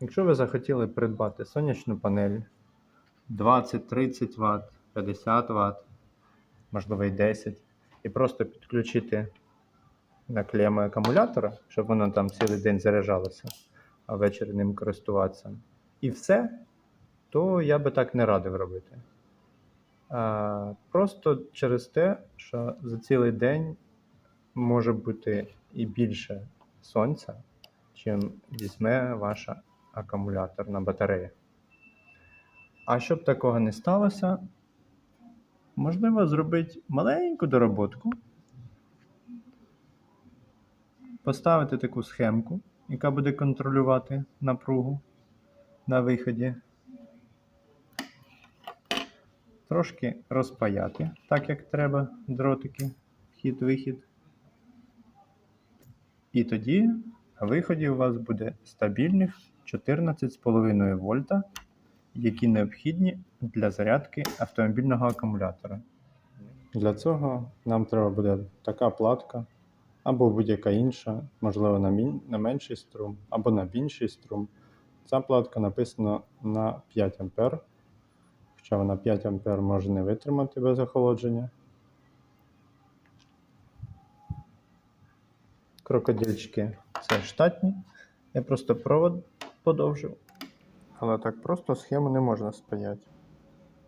Якщо ви захотіли придбати сонячну панель 20-30 Вт, 50 Вт, можливо і 10, і просто підключити на клеми акумулятора, щоб воно там цілий день заряджалося, а ввечері ним користуватися. І все, то я би так не радив робити. Просто через те, що за цілий день може бути і більше сонця, чим візьме ваша акумуляторна батарея. А щоб такого не сталося, можливо зробити маленьку дороботку, поставити таку схемку, яка буде контролювати напругу на виході. Трошки розпаяти, так як треба, дротики, вхід-вихід. І тоді на виході у вас буде стабільних 14,5 вольта, які необхідні для зарядки автомобільного акумулятора. Для цього нам треба буде така платка або будь-яка інша, можливо, на, мін... на менший струм або на більший струм. Ця платка написана на 5 А, хоча вона 5 А може не витримати без охолодження. Крокодильчики це штатні. Я просто провод подовжив. Але так просто схему не можна спаяти.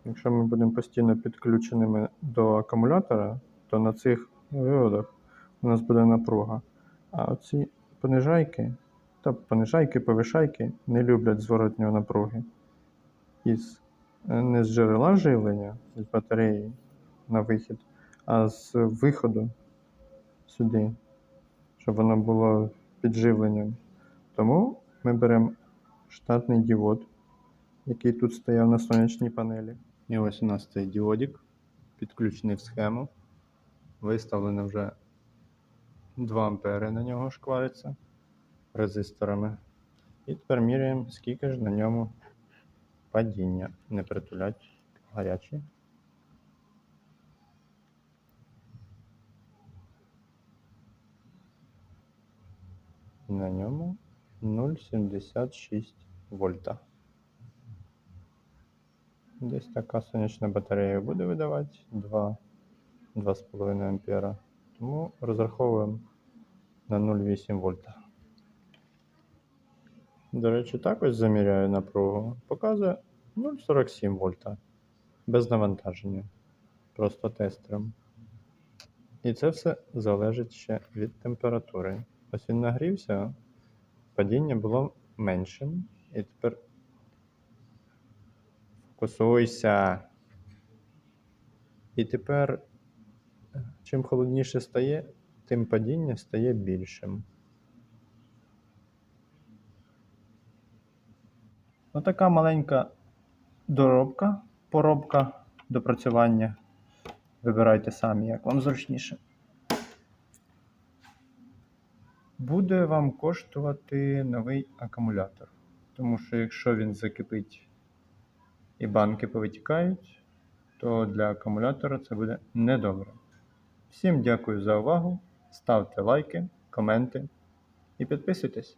Якщо ми будемо постійно підключеними до акумулятора, то на цих виводах у нас буде напруга. А оці понижайки, та понижайки, повишайки не люблять зворотньої напруги. Із, е, не з джерела живлення, з батареї на вихід, а з виходу сюди, щоб воно було підживленням. Тому ми беремо штатний діод, який тут стояв на сонячній панелі. І ось у нас цей діодик, підключений в схему. Виставлено вже 2 ампери на нього шквариться резисторами. І тепер міряємо, скільки ж на ньому падіння. Не притулять гарячі. На ньому 0,76 вольта. Десь така сонячна батарея буде видавати 2, 2,5 ампера. Тому розраховуємо на 0,8 вольта. До речі, також заміряю напругу. Показує 0,47 вольта. Без навантаження. Просто тестером. І це все залежить ще від температури. Ось він нагрівся, падіння було меншим. І тепер фокусуйся. І тепер, чим холодніше стає, тим падіння стає більшим. Отака маленька доробка, поробка допрацювання. Вибирайте самі, як вам зручніше. Буде вам коштувати новий акумулятор. Тому що якщо він закипить і банки повитікають, то для акумулятора це буде недобре. Всім дякую за увагу. Ставте лайки, коменти і підписуйтесь.